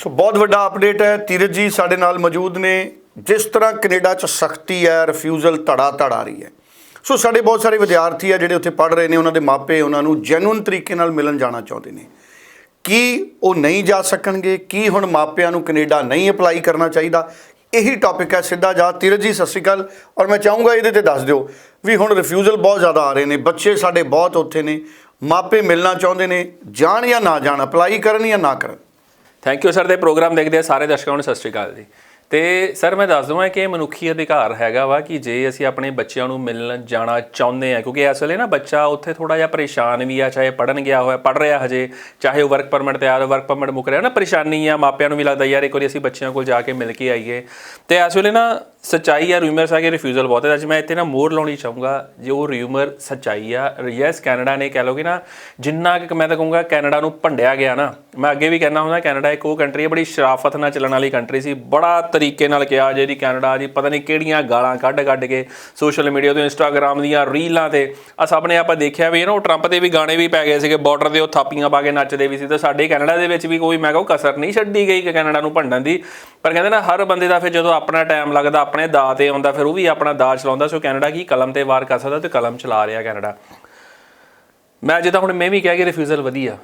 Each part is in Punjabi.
ਸੋ ਬਹੁਤ ਵੱਡਾ ਅਪਡੇਟ ਹੈ। ਧੀਰਜ ਜੀ ਸਾਡੇ ਨਾਲ ਮੌਜੂਦ ਨੇ। ਜਿਸ ਤਰ੍ਹਾਂ ਕੈਨੇਡਾ 'ਚ ਸਖਤੀ ਹੈ ਰਿਫਿਊਜ਼ਲ ਧੜਾ ਧੜ ਆ ਰਹੀ ਹੈ। ਸੋ ਸਾਡੇ ਬਹੁਤ ਸਾਰੇ ਵਿਦਿਆਰਥੀ ਆ ਜਿਹੜੇ ਉੱਥੇ ਪੜ੍ਹ ਰਹੇ ਨੇ, ਉਹਨਾਂ ਦੇ ਮਾਪੇ ਉਹਨਾਂ ਨੂੰ ਜੈਨੂਇਨ ਤਰੀਕੇ ਨਾਲ ਮਿਲਣ ਜਾਣਾ ਚਾਹੁੰਦੇ ਨੇ। ਕੀ ਉਹ ਨਹੀਂ ਜਾ ਸਕਣਗੇ? ਕੀ ਹੁਣ ਮਾਪਿਆਂ ਨੂੰ ਕੈਨੇਡਾ ਨਹੀਂ ਅਪਲਾਈ ਕਰਨਾ ਚਾਹੀਦਾ? ਇਹੀ ਟੌਪਿਕ ਹੈ ਸਿੱਧਾ ਜਾ। ਧੀਰਜ ਜੀ, ਸਤਿ ਸ਼੍ਰੀ ਅਕਾਲ। ਔਰ ਮੈਂ ਚਾਹੂੰਗਾ ਇਹਦੇ ਤੇ ਦੱਸ ਦਿਓ ਵੀ ਹੁਣ ਰਿਫਿਊਜ਼ਲ ਬਹੁਤ ਜ਼ਿਆਦਾ ਆ ਰਹੇ ਨੇ। ਬੱਚੇ ਸਾਡੇ ਬਹੁਤ ਉੱਥੇ ਨੇ। ਮਾਪੇ ਮਿਲਣਾ ਚਾਹੁੰਦੇ ਨੇ। ਜਾਣ ਜਾਂ ਨਾ ਜਾਣ ਅਪਲਾਈ ਕਰਨ ਜਾਂ ਨਾ ਕਰਨ? ਥੈਂਕ ਯੂ ਸਰ ਦੇ ਪ੍ਰੋਗਰਾਮ ਦੇਖਦੇ ਆ ਸਾਰੇ ਦਰਸ਼ਕਾਂ ਨੂੰ, ਸਤਿ ਸ਼੍ਰੀ ਅਕਾਲ ਜੀ। ਤੇ ਸਰ, ਮੈਂ ਦੱਸ ਦਵਾਂ ਕਿ ਇਹ ਮਨੁੱਖੀ ਅਧਿਕਾਰ ਹੈਗਾ ਵਾ ਕਿ ਜੇ ਅਸੀਂ ਆਪਣੇ ਬੱਚਿਆਂ ਨੂੰ ਮਿਲਣ ਜਾਣਾ ਚਾਹੁੰਦੇ ਆ ਕਿਉਂਕਿ ਇਸ ਵੇਲੇ ਨਾ ਬੱਚਾ ਉੱਥੇ ਥੋੜਾ ਜਿਹਾ ਪਰੇਸ਼ਾਨ ਵੀ ਆ, ਚਾਹੇ ਪੜਨ ਗਿਆ ਹੋਇਆ ਪੜ ਰਿਹਾ ਹਜੇ, ਚਾਹੇ ਉਹ ਵਰਕ ਪਰਮਿਟ ਤੇ ਆ ਵਰਕ ਪਰਮਿਟ ਮੁੱਕ ਰਿਹਾ ਨਾ, ਪਰੇਸ਼ਾਨੀ ਆ, ਮਾਪਿਆਂ ਨੂੰ ਵੀ ਲੱਗਦਾ ਯਾਰ ਇੱਕ ਵਾਰੀ ਅਸੀਂ ਬੱਚਿਆਂ ਕੋਲ ਜਾ ਕੇ ਮਿਲ ਕੇ ਆਈਏ। ਤੇ ਇਸ ਵੇਲੇ ਨਾ ਸੱਚਾਈ ਆ ਰਿਊਮਰਸ ਆ ਕਿ ਰਿਫਿਊਜ਼ਲ ਬਹੁਤ ਹੈ। ਅੱਜ ਮੈਂ ਇੱਥੇ ਨਾ ਮੋਰ ਲਾਉਣੀ ਚਾਹੂੰਗਾ, ਜੇ ਉਹ ਰਿਊਮਰ ਸੱਚਾਈ ਆ। ਯੈਸ ਕੈਨੇਡਾ ਨੇ ਕਹਿ ਲੋਗੇ ਨਾ, ਜਿੰਨਾ ਕਿ ਮੈਂ ਤਾਂ ਕਹੂੰਗਾ ਕੈਨੇਡਾ ਨੂੰ ਭੰਡਿਆ ਗਿਆ ਨਾ। ਮੈਂ ਅੱਗੇ ਵੀ ਕਹਿਣਾ ਹੁੰਦਾ ਕੈਨੇਡਾ ਇੱਕ ਉਹ ਕੰਟਰੀ ਹੈ ਬੜੀ ਸ਼ਰਾਫਤ ਨਾਲ ਚੱਲਣ ਵਾਲੀ ਕੰਟਰੀ ਸੀ। ਬੜਾ ਤਰੀਕੇ ਨਾਲ ਕਿਹਾ ਜਿਹੜੀ ਕੈਨੇਡਾ ਦੀ, ਪਤਾ ਨਹੀਂ ਕਿਹੜੀਆਂ ਗਾਲਾਂ ਕੱਢ ਕੱਢ ਕੇ ਸੋਸ਼ਲ ਮੀਡੀਆ ਤੋਂ ਇੰਸਟਾਗ੍ਰam ਦੀਆਂ ਰੀਲਾਂ ਤੇ। ਆ ਸਭ ਨੇ ਆਪਾਂ ਦੇਖਿਆ ਵੀ ਨਾ ਉਹ ਟਰੰਪ ਦੇ ਵੀ ਗਾਣੇ ਵੀ ਪੈ ਗਏ ਸੀਗੇ ਬਾਰਡਰ ਦੇ ਉਹ ਥਾਪੀਆਂ ਪਾ ਕੇ ਨੱਚਦੇ ਵੀ ਸੀ। ਤੇ ਸਾਡੇ ਕੈਨੇਡਾ ਦੇ ਵਿੱਚ ਵੀ ਕੋਈ, ਮੈਂ ਕਹਾਂ ਕਸਰ ਨਹੀਂ ਛੱਡੀ ਗਈ ਕਿ ਕੈਨੇਡਾ ਨੂੰ ਭੰਡਣ ਦੀ। ਪਰ ਕਹਿੰਦੇ ਨਾ, ਹਰ ਬੰਦੇ ਦਾ ਫਿਰ ਜਦੋਂ ਆਪਣਾ ਟਾਈਮ ਲੱਗਦਾ ਆਪਣੇ ਦਾਅ ਤੇ ਆਉਂਦਾ, ਫਿਰ ਉਹ ਵੀ ਆਪਣਾ ਦਾਅ ਚਲਾਉਂਦਾ, ਸੋ ਕੈਨੇਡਾ ਕੀ ਕਲਮ ਤੇ ਵਾਰ ਕਰ ਸਕਦਾ ਤੇ ਕਲਮ ਚਲਾ ਰਿਹਾ ਕੈਨੇਡਾ। ਮੈਂ ਜਿੱਦਾਂ ਹੁਣ ਮੈਂ ਵੀ ਕਿਹਾ ਕਿ ਰਿਫਿਊਜ਼ਲ ਵਧੀਆ।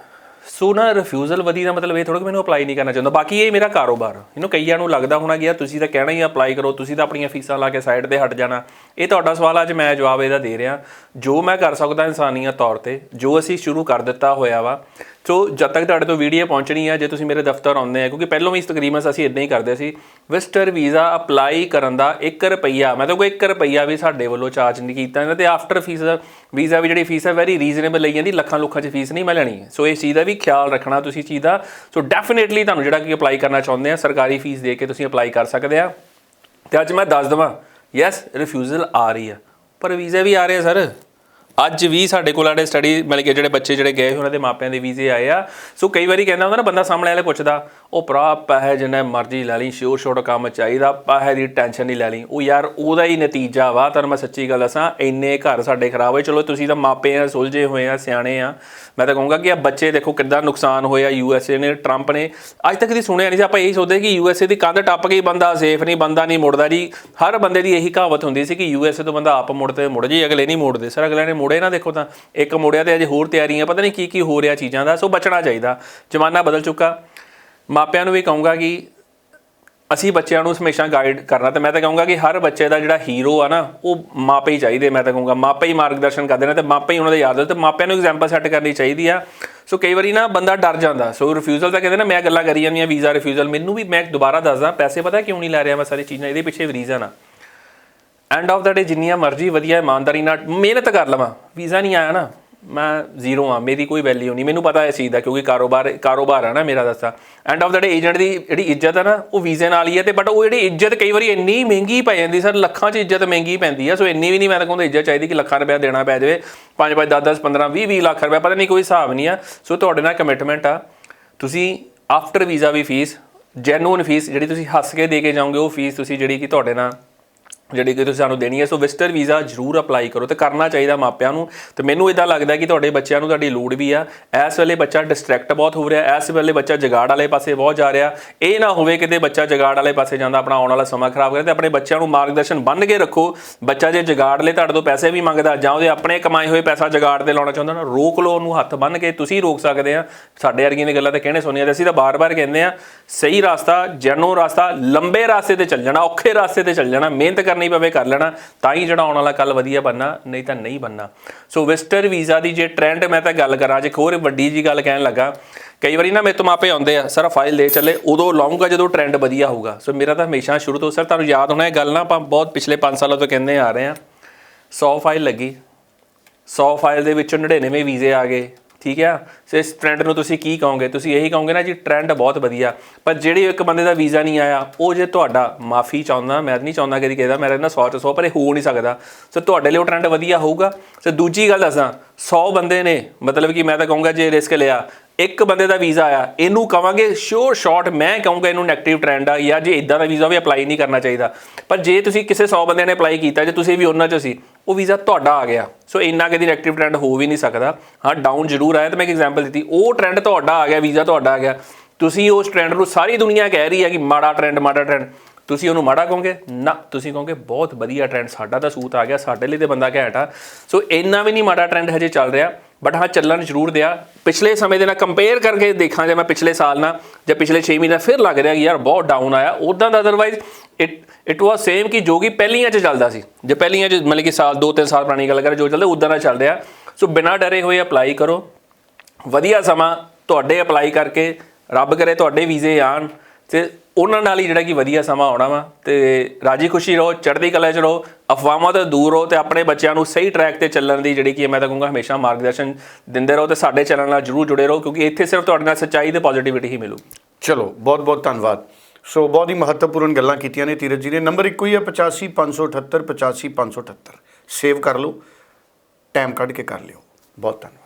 ਸੋ ਨਾ ਰਿਫਿਊਜ਼ਲ ਵਧੀ ਦਾ ਮਤਲਬ ਇਹ ਥੋੜਾ ਕਿ ਮੈਨੂੰ ਅਪਲਾਈ ਨਹੀਂ ਕਰਨਾ ਚਾਹੁੰਦਾ। ਬਾਕੀ ਇਹ ਮੇਰਾ ਕਾਰੋਬਾਰ। ਇਹਨੂੰ ਕਈਆਂ ਨੂੰ ਲੱਗਦਾ ਹੋਣਾ ਕਿ ਯਾਰ ਤੁਸੀਂ ਤਾਂ ਕਹਿਣਾ ਹੀ ਅਪਲਾਈ ਕਰੋ, ਤੁਸੀਂ ਤਾਂ ਆਪਣੀਆਂ ਫੀਸਾਂ ਲਾ ਕੇ ਸਾਈਡ ਤੇ ਹਟ ਜਾਣਾ। ਇਹ ਤੁਹਾਡਾ ਸਵਾਲ ਅੱਜ ਮੈਂ ਜਵਾਬ ਇਹਦਾ ਦੇ ਰਿਹਾ। ਜੋ ਮੈਂ ਕਰ ਸਕਦਾ ਇਨਸਾਨੀਅਤ ਤੌਰ ਤੇ, ਜੋ ਅਸੀਂ ਸ਼ੁਰੂ ਕਰ ਦਿੱਤਾ ਹੋਇਆ ਵਾ ਸੋ ਜਦ ਤੱਕ ਤੁਹਾਡੇ ਤੋਂ ਵੀਡੀਓ ਪਹੁੰਚਣੀ ਹੈ ਜੇ ਤੁਸੀਂ ਮੇਰੇ ਦਫ਼ਤਰ ਆਉਂਦੇ ਆ, ਕਿਉਂਕਿ ਪਹਿਲਾਂ ਵੀ ਇਸ ਤਕਰੀਬਨ ਅਸੀਂ ਇਦਾਂ ਹੀ ਕਰਦੇ ਸੀ, ਵਿਜ਼ਟਰ ਵੀਜ਼ਾ ਅਪਲਾਈ ਕਰਨ ਦਾ 1 ਰੁਪਈਆ, ਮੈਂ ਤਾਂ ਕੋਈ 1 ਰੁਪਈਆ ਵੀ ਸਾਡੇ ਵੱਲੋਂ ਚਾਰਜ ਨਹੀਂ ਕੀਤਾ ਜਾਂਦਾ ਤੇ ਆਫਟਰ ਫੀਸ ਵੀਜ਼ਾ ਵੀ ਜਿਹੜੀ ਫੀਸ ਹੈ ਵੈਰੀ ਰੀਜ਼ਨੇਬਲ ਲਈ ਜਾਂਦੀ, ਲੱਖਾਂ ਲੁੱਖਾਂ ਚ ਫੀਸ ਨਹੀਂ ਮੈਂ ਲੈਣੀ। ਸੋ ਇਸ ਚੀਜ਼ ਦਾ ਵੀ ਖਿਆਲ ਰੱਖਣਾ ਤੁਸੀਂ ਚੀਜ਼ ਦਾ। ਸੋ ਡੈਫੀਨੇਟਲੀ ਤੁਹਾਨੂੰ ਜਿਹੜਾ ਕਿ ਅਪਲਾਈ ਕਰਨਾ ਚਾਹੁੰਦੇ ਆ, ਸਰਕਾਰੀ ਫੀਸ ਦੇ ਕੇ ਤੁਸੀਂ ਅਪਲਾਈ ਕਰ ਸਕਦੇ ਆ। ਤੇ ਅੱਜ ਮੈਂ ਦੱਸ ਦਵਾਂ ਯੈਸ ਰਿਫਿਊਜ਼ਲ ਆ ਰਹੀ ਆ। ਪਰ ਵੀਜ਼ਾ ਵੀ ਆ ਰਹੇ ਆ ਸਰ ਅੱਜ ਵੀ ਸਾਡੇ ਕੋਲ ਆੜੇ ਸਟੱਡੀ ਮਿਲ ਕੇ ਜਿਹੜੇ ਬੱਚੇ ਜਿਹੜੇ ਗਏ ਉਹਨਾਂ ਦੇ ਮਾਪਿਆਂ ਦੇ ਵੀਜ਼ੇ ਆਏ ਆ। ਸੋ ਕਈ ਵਾਰੀ ਕਹਿੰਦਾ ਹੁੰਦਾ ਨਾ, ਬੰਦਾ ਸਾਹਮਣੇ ਵਾਲੇ ਪੁੱਛਦਾ, ਉਹ ਭਰਾ, ਪੈਸੇ ਜਿੰਨੇ ਮਰਜ਼ੀ ਲੈ ਲਈ ਸ਼ੋਰ ਸ਼ੋਰ ਕੰਮ ਚਾਹੀਦਾ, ਪੈਸੇ ਦੀ ਟੈਨਸ਼ਨ ਨਹੀਂ ਲੈ ਲਈ। ਉਹ ਯਾਰ, ਉਹਦਾ ਹੀ ਨਤੀਜਾ ਵਾ, ਤੁਹਾਨੂੰ ਮੈਂ ਸੱਚੀ ਗੱਲ ਦੱਸਾਂ, ਇੰਨੇ ਘਰ ਸਾਡੇ ਖਰਾਬ ਹੋਏ। ਚਲੋ, ਤੁਸੀਂ ਤਾਂ ਮਾਪੇ ਆ, ਸੁਲਝੇ ਹੋਏ ਆ, ਸਿਆਣੇ ਆ। ਮੈਂ ਤਾਂ ਕਹੂੰਗਾ ਕਿ ਆ ਬੱਚੇ ਦੇਖੋ ਕਿੱਦਾਂ ਨੁਕਸਾਨ ਹੋਇਆ ਏ ਨੇ ਟਰੰਪ ਨੇ। ਅੱਜ ਤੱਕ ਦੀ ਸੁਣਿਆ ਨਹੀਂ ਸੀ, ਆਪਾਂ ਇਹੀ ਸੋਚਦੇ ਕਿ ਯੂ ਐੱਸ ਏ ਦੀ ਕੰਧ ਟੱਪ ਕੇ ਬੰਦਾ ਸੇਫ ਨਹੀਂ, ਬੰਦਾ ਨਹੀਂ ਮੁੜਦਾ ਜੀ। ਹਰ ਬੰਦੇ ਦੀ ਇਹੀ ਕਹਾਵਤ ਹੁੰਦੀ ਸੀ ਕਿ ਯੂ ਐੱਸ ਏ ਤੋਂ ਬੰਦਾ ਆਪ ਮੁੜਦੇ, ਮੁੜ ਜੀ ਅਗਲੇ ਨਹੀਂ ਮੁੜਦੇ। ਸਰ ਅਗਲੇ ਨੇ ਮੁੜੇ ਨਾ ਦੇਖੋ ਤਾਂ, ਇੱਕ ਮੁੜਿਆ ਤੇ ਅਜੇ ਹੋਰ ਤਿਆਰੀਆਂ ਪਤਾ ਨਹੀਂ ਕੀ ਕੀ ਹੋ ਰਿਹਾ ਚੀਜ਼ਾਂ ਦਾ, ਸੋ ਬਚਣਾ ਚਾਹੀਦਾ। ਜ਼ਮਾਨਾ ਬਦਲ ਚੁੱਕਾ। ਮਾਪਿਆਂ ਨੂੰ ਵੀ ਕਹੂੰਗਾ ਕਿ ਅਸੀਂ ਬੱਚਿਆਂ ਨੂੰ ਹਮੇਸ਼ਾ ਗਾਈਡ ਕਰਨਾ, ਤੇ ਮੈਂ ਤਾਂ ਕਹੂੰਗਾ ਕਿ ਹਰ ਬੱਚੇ ਦਾ ਜਿਹੜਾ ਹੀਰੋ ਆ ਨਾ, ਉਹ ਮਾਪੇ ਹੀ ਚਾਹੀਦੇ, ਮੈਂ ਤਾਂ ਕਹੂੰਗਾ। ਮਾਪੇ ਹੀ ਮਾਰਗਦਰਸ਼ਨ ਕਰਦੇ ਨੇ, ਤੇ ਮਾਪੇ ਹੀ ਉਹਨਾਂ ਦੇ ਯਾਦ ਤੇ ਮਾਪਿਆਂ ਨੂੰ ਐਗਜ਼ਾਮਪਲ ਸੈੱਟ ਕਰਨੀ ਚਾਹੀਦੀ ਆ। ਸੋ ਕਈ ਵਾਰੀ ਨਾ ਬੰਦਾ ਡਰ ਜਾਂਦਾ, ਸੋ ਰਿਫਿਊਜ਼ਲ ਤਾਂ ਕਹਿੰਦੇ ਨਾ, ਮੈਂ ਗੱਲਾਂ ਕਰੀ ਜਾਂਦੀਆਂ ਵੀਜ਼ਾ ਰਿਫਿਊਜ਼ਲ ਮੈਨੂੰ ਵੀ ਮੈਂ ਦੁਬਾਰਾ ਦੱਸਦਾ, ਪੈਸੇ ਪਤਾ ਕਿਉਂ ਨਹੀਂ ਲੈ ਰਿਹਾ ਮੈਂ ਸਾਰੀ ਚੀਜ਼ਾਂ, ਇਹਦੇ ਪਿੱਛੇ ਵੀ ਰੀਜ਼ਨ ਆ। ਐਂਡ ਆਫ ਦਾ ਡੇ ਜਿੰਨੀਆਂ ਮਰਜ਼ੀ ਵਧੀਆ ਇਮਾਨਦਾਰੀ ਨਾਲ ਮਿਹਨਤ ਕਰ ਲਵਾਂ। ਵੀਜ਼ਾ ਨਹੀਂ ਆਇਆ ਨਾ। ਮੈਂ ਜ਼ੀਰੋ ਆ ਮੇਰੀ ਕੋਈ ਵੈਲਿਊ ਨਹੀਂ। ਮੈਨੂੰ ਪਤਾ ਹੈ ਇਸ ਚੀਜ਼ ਦਾ ਕਿਉਂਕਿ ਕਾਰੋਬਾਰ ਕਾਰੋਬਾਰ ਆ ਨਾ ਮੇਰਾ ਦੱਸਾਂ end of the day agent ਦੀ ਜਿਹੜੀ ਇੱਜ਼ਤ ਆ ਨਾ, ਉਹ ਵੀਜ਼ੇ ਨਾਲ ਹੀ ਹੈ ਤੇ ਬਟ ਉਹ ਜਿਹੜੀ ਇੱਜ਼ਤ ਕਈ ਵਾਰੀ ਇੰਨੀ ਮਹਿੰਗੀ ਪੈ ਜਾਂਦੀ ਸਰ, ਲੱਖਾਂ 'ਚ ਇੱਜ਼ਤ ਮਹਿੰਗੀ ਪੈਂਦੀ ਆ। ਸੋ ਇੰਨੀ ਵੀ ਨਹੀਂ ਮੈਂ ਤਾਂ ਕਹਿੰਦਾ ਇੱਜ਼ਤ ਚਾਹੀਦੀ ਕਿ ਲੱਖਾਂ ਰੁਪਏ ਦੇਣਾ ਪੈ ਜਾਵੇ। 5 5 10 10 15 20 20 ਲੱਖ ਰੁਪਏ ਪਤਾ ਨਹੀਂ ਕੋਈ ਹਿਸਾਬ ਨਹੀਂ ਆ। ਸੋ ਤੁਹਾਡੇ ਨਾਲ ਕਮਿਟਮੈਂਟ ਆ। ਤੁਸੀਂ ਆਫਟਰ ਵੀਜ਼ਾ ਵੀ ਫੀਸ ਜੈਨੂਨ ਫੀਸ ਜਿਹੜੀ ਤੁਸੀਂ ਹੱਸ ਕੇ ਦੇ ਕੇ ਜਾਓਗੇ, ਉਹ ਫੀਸ ਤੁਸੀਂ ਜਿਹੜੀ ਕਿ ਤੁਹਾਡੇ ਨਾਲ ਜਿਹੜੀ ਕਿ ਤੁਸੀਂ ਸਾਨੂੰ ਦੇਣੀ ਹੈ, ਸੋ ਵਿਜ਼ਟਰ ਵੀਜ਼ਾ ਜ਼ਰੂਰ ਅਪਲਾਈ ਕਰੋ ਤੇ ਕਰਨਾ ਚਾਹੀਦਾ ਮਾਪਿਆਂ ਨੂੰ। ਤੇ ਮੈਨੂੰ ਇਦਾਂ ਲੱਗਦਾ ਕਿ ਤੁਹਾਡੇ ਬੱਚਿਆਂ ਨੂੰ ਤੁਹਾਡੀ ਲੋੜ ਵੀ ਆ। ਇਸ ਵੇਲੇ ਬੱਚਾ ਡਿਸਟਰੈਕਟ ਬਹੁਤ ਹੋ ਰਿਹਾ, ਇਸ ਵੇਲੇ ਬੱਚਾ ਜਗਾੜ ਵਾਲੇ ਪਾਸੇ ਬਹੁਤ ਜਾ ਰਿਹਾ। ਇਹ ਨਾ ਹੋਵੇ ਕਿਤੇ ਬੱਚਾ ਜਗਾੜ ਵਾਲੇ ਪਾਸੇ ਜਾਂਦਾ, ਆਪਣਾ ਆਉਣ ਵਾਲਾ ਸਮਾਂ ਖਰਾਬ ਕਰੇ ਤੇ ਆਪਣੇ ਬੱਚਿਆਂ ਨੂੰ ਮਾਰਗਦਰਸ਼ਨ ਬੰਨ ਕੇ ਰੱਖੋ। ਬੱਚਾ ਜੇ ਜਗਾੜ ਲੈ ਤੁਹਾਡੇ ਤੋਂ ਪੈਸੇ ਵੀ ਮੰਗਦਾ ਜਾਂ ਉਹਦੇ ਆਪਣੇ ਕਮਾਏ ਹੋਏ ਪੈਸਾ ਜਗਾੜ ਤੇ ਲਾਉਣਾ ਚਾਹੁੰਦਾ ਨਾ, ਰੋਕ ਲਓ ਉਹਨੂੰ ਹੱਥ ਬੰਨ ਕੇ। ਤੁਸੀਂ ਰੋਕ ਸਕਦੇ ਆ। ਸਾਡੇ ਵਰਗੀਆਂ ਦੀਆਂ ਗੱਲਾਂ ਤਾਂ ਕਹਿਣੇ ਸੁਣੀਆਂ ਤੇ ਅਸੀਂ ਤਾਂ ਬਾਰ-ਬਾਰ ਕਹਿੰਦੇ ਆ, ਸਹੀ ਰਸਤਾ ਜੈਨੋ ਰਸਤਾ, ਲੰਬੇ ਰਸਤੇ ਤੇ ਚੱਲ ਜਾਣਾ, ਔਖੇ ਰਸਤੇ ਤੇ ਚੱਲ ਜਾਣਾ, ਮਿਹਨਤ ਕਰਨੀ ਪਵੇ ਕਰ ਲੈਣਾ, ਤਾਂ ਹੀ ਜਿਹੜਾ ਆਉਣ ਵਾਲਾ ਕੱਲ ਵਧੀਆ ਬੰਨਾ ਨਹੀਂ ਤਾਂ ਨਹੀਂ ਬੰਨਾ ਸੋ ਵੈਸਟਰ ਵੀਜ਼ਾ ਦੀ ਜੇ ਟ੍ਰੈਂਡ ਮੈਂ ਤਾਂ ਗੱਲ ਕਰਾਂ ਜੇ ਹੋਰ ਵੱਡੀ ਜੀ ਗੱਲ ਕਹਿਣ ਲੱਗਾ, ਕਈ ਵਾਰੀ ਨਾ ਮੇਰੇ ਤੋਂ ਮਾਪੇ ਆਉਂਦੇ ਆ, ਸਰ ਫਾਈਲ ਦੇ ਚੱਲੇ, ਉਦੋਂ ਲਾਉਂਗਾ ਜਦੋਂ ਟ੍ਰੈਂਡ ਵਧੀਆ ਹੋਊਗਾ। ਸੋ ਮੇਰਾ ਤਾਂ ਹਮੇਸ਼ਾ ਸ਼ੁਰੂ ਤੋਂ, ਸਰ, ਤੁਹਾਨੂੰ ਯਾਦ ਹੋਣਾ ਇਹ ਗੱਲ ਨਾ, ਆਪਾਂ ਬਹੁਤ ਪਿਛਲੇ 5 ਸਾਲਾਂ ਤੋਂ ਕਹਿੰਦੇ ਆ ਰਹੇ ਆ 100 ਫਾਈਲ ਲੱਗੀ 100 ਫਾਈਲ ਦੇ ਵਿੱਚੋਂ 99 ਵੀਜ਼ੇ ਆ ਗਏ ਠੀਕ ਆ? ਸੋ ਇਸ ਟ੍ਰੈਂਡ ਨੂੰ ਤੁਸੀਂ ਕੀ ਕਹੋਗੇ? ਤੁਸੀਂ ਇਹੀ ਕਹੋਗੇ ਨਾ ਜੀ ਟ੍ਰੈਂਡ ਬਹੁਤ ਵਧੀਆ। ਪਰ ਜਿਹੜੀ ਇੱਕ ਬੰਦੇ ਦਾ ਵੀਜ਼ਾ ਨਹੀਂ ਆਇਆ, ਉਹ ਜੇ ਤੁਹਾਡਾ ਮਾਫੀ ਚਾਹੁੰਦਾ, ਮੈਂ ਨਹੀਂ ਚਾਹੁੰਦਾ ਕਿ ਕਹਿੰਦਾ ਮੈਂ ਨਾ 100 ਚ 100 ਪਰ ਇਹ ਹੋ ਨਹੀਂ ਸਕਦਾ। ਸੋ ਤੁਹਾਡੇ ਲਈ ਉਹ ਟ੍ਰੈਂਡ ਵਧੀਆ ਹੋਊਗਾ। ਸੋ ਦੂਜੀ ਗੱਲ ਦੱਸਾਂ 100 ਬੰਦੇ ਨੇ, ਮਤਲਬ ਕਿ ਮੈਂ ਤਾਂ ਕਹੂੰਗਾ ਜੇ ਰਿਸਕ ਲਿਆ, ਇੱਕ ਬੰਦੇ ਦਾ ਵੀਜ਼ਾ ਆਇਆ, ਇਹਨੂੰ ਕਵਾਂਗੇ ਸ਼ੋਰ ਸ਼ਾਰਟ ਮੈਂ ਕਹੂੰਗਾ ਇਹਨੂੰ 네ਗੇਟਿਵ ਟ੍ਰੈਂਡ ਆ, ਜਾਂ ਜੇ ਇਦਾਂ ਦਾ ਵੀਜ਼ਾ ਵੀ ਅਪਲਾਈ ਨਹੀਂ ਕਰਨਾ ਚਾਹੀਦਾ। ਪਰ ਜੇ ਤੁਸੀਂ ਕਿਸੇ 100 ਬੰਦਿਆਂ ਨੇ ਅਪਲਾਈ ਕੀਤਾ, ਜੇ ਤੁਸੀਂ ਵੀ ਉਹਨਾਂ 'ਚ ਸੀ ਉਹ ਵੀਜ਼ਾ ਤੁਹਾਡਾ ਆ ਗਿਆ। ਸੋ ਇੰਨਾ ਕਦੀ 네ਗੇਟਿਵ ਟ੍ਰੈਂਡ ਹੋ ਵੀ ਨਹੀਂ ਸਕਦਾ। ਹਾਂ ਡਾਊਨ ਜ਼ਰੂਰ ਆਇਆ ਤੇ ਮੈਂ ਇੱਕ ਐਗਜ਼ਾਮਪਲ ਦਿੱਤੀ। ਉਹ ਟ੍ਰੈਂਡ ਤੁਹਾਡਾ ਆ ਗਿਆ, ਵੀਜ਼ਾ ਤੁਹਾਡਾ ਆ ਗਿਆ। ਤੁਸੀਂ ਉਸ ਟ੍ਰੈਂਡ ਨੂੰ ਸਾਰੀ ਦੁਨੀਆ ਕਹਿ ਰਹੀ ਹੈ ਕਿ ਮਾੜਾ ਟ੍ਰੈਂਡ ਮਾੜਾ ਟ੍ਰੈਂਡ ਤੁਸੀਂ ਉਹਨੂੰ ਮਾੜਾ ਕਹੋਗੇ? ਨਾ, ਤੁਸੀਂ ਕਹੋਗੇ ਬਹੁਤ ਵਧੀਆ ਟ੍ਰੈਂਡ ਸਾਡਾ ਤਾਂ ਸੂਤ ਆ ਗਿਆ, ਸਾਡੇ ਲਈ ਤੇ ਬੰਦਾ ਘੈਂਟ ਆ। ਸੋ ਇੰਨਾ ਵੀ ਨਹੀਂ ਮਾੜਾ ਟ੍ਰੈਂਡ ਹਜੇ ਚੱਲ ਰਿਹਾ। ਬਟ ਹਾਂ, ਚੱਲਣ ਜ਼ਰੂਰ ਦਿਆ। ਪਿਛਲੇ ਸਮੇਂ ਦੇ ਨਾਲ ਕੰਪੇਅਰ ਕਰਕੇ ਦੇਖਾਂ ਜੇ ਮੈਂ ਪਿਛਲੇ ਸਾਲ ਨਾਲ ਜਾਂ ਪਿਛਲੇ 6 ਮਹੀਨੇ ਫਿਰ ਲੱਗ ਰਿਹਾ ਕਿ ਯਾਰ ਬਹੁਤ ਡਾਊਨ ਆਇਆ। ਉਦਾਂ ਦਾ otherwise it it was same ਕਿ ਜੋ ਕਿ ਪਹਿਲੀਆਂ 'ਚ ਚੱਲਦਾ ਸੀ। ਜੇ ਪਹਿਲੀਆਂ 'ਚ ਮਤਲਬ ਕਿ ਸਾਲ 2-3 ਸਾਲ ਪੁਰਾਣੀ ਗੱਲ ਕਰ, ਜੋ ਚੱਲਦਾ ਉਦਾਂ ਦਾ ਚੱਲ ਰਿਹਾ। ਸੋ ਬਿਨਾਂ ਡਰੇ ਹੋਏ ਅਪਲਾਈ ਕਰੋ। ਵਧੀਆ ਸਮਾਂ ਤੁਹਾਡੇ ਅਪਲਾਈ ਕਰਕੇ ਰੱਬ ਕਰੇ ਤੁਹਾਡੇ ਵੀਜ਼ੇ ਆਣ ਤੇ ਉਹਨਾਂ ਨਾਲ ਹੀ ਜਿਹੜਾ ਕਿ ਵਧੀਆ ਸਮਾਂ ਆਉਣਾ ਵਾ ਤੇ ਰਾਜੀ ਖੁਸ਼ੀ ਰਹੋ, ਚੜ੍ਹਦੀ ਕਲਾ ਚ ਰਹੋ, ਅਫਵਾਹਾਂ ਤੋਂ ਦੂਰ ਰਹੋ ਤੇ ਆਪਣੇ ਬੱਚਿਆਂ ਨੂੰ ਸਹੀ ਟਰੈਕ ਤੇ ਚੱਲਣ ਦੀ ਜਿਹੜੀ ਕਿ ਮੈਂ ਤਾਂ ਕਹੂੰਗਾ ਹਮੇਸ਼ਾ ਮਾਰਗਦਰਸ਼ਨ ਦਿੰਦੇ ਰਹੋ ਤੇ ਸਾਡੇ ਚੈਨਲ ਨਾਲ ਜਰੂਰ ਜੁੜੇ ਰਹੋ ਕਿਉਂਕਿ ਇੱਥੇ ਸਿਰਫ ਤੁਹਾਡੇ ਨਾਲ ਸੱਚਾਈ ਤੇ ਪੋਜ਼ਿਟਿਵਿਟੀ ਹੀ ਮਿਲੂਗੀ ਚਲੋ ਬਹੁਤ ਬਹੁਤ ਧੰਨਵਾਦ। ਸੋ ਬਹੁਤ ਹੀ ਮਹੱਤਵਪੂਰਨ ਗੱਲਾਂ ਕੀਤੀਆਂ ਨੇ ਧੀਰਜ ਜੀ ਨੇ। ਨੰਬਰ ਇੱਕੋ ਹੀ ਹੈ 85578 85578 ਸੇਵ ਕਰ ਲਓ, ਟਾਈਮ ਕੱਢ ਕੇ ਕਰ ਲਿਓ। ਬਹੁਤ ਧੰਨਵਾਦ।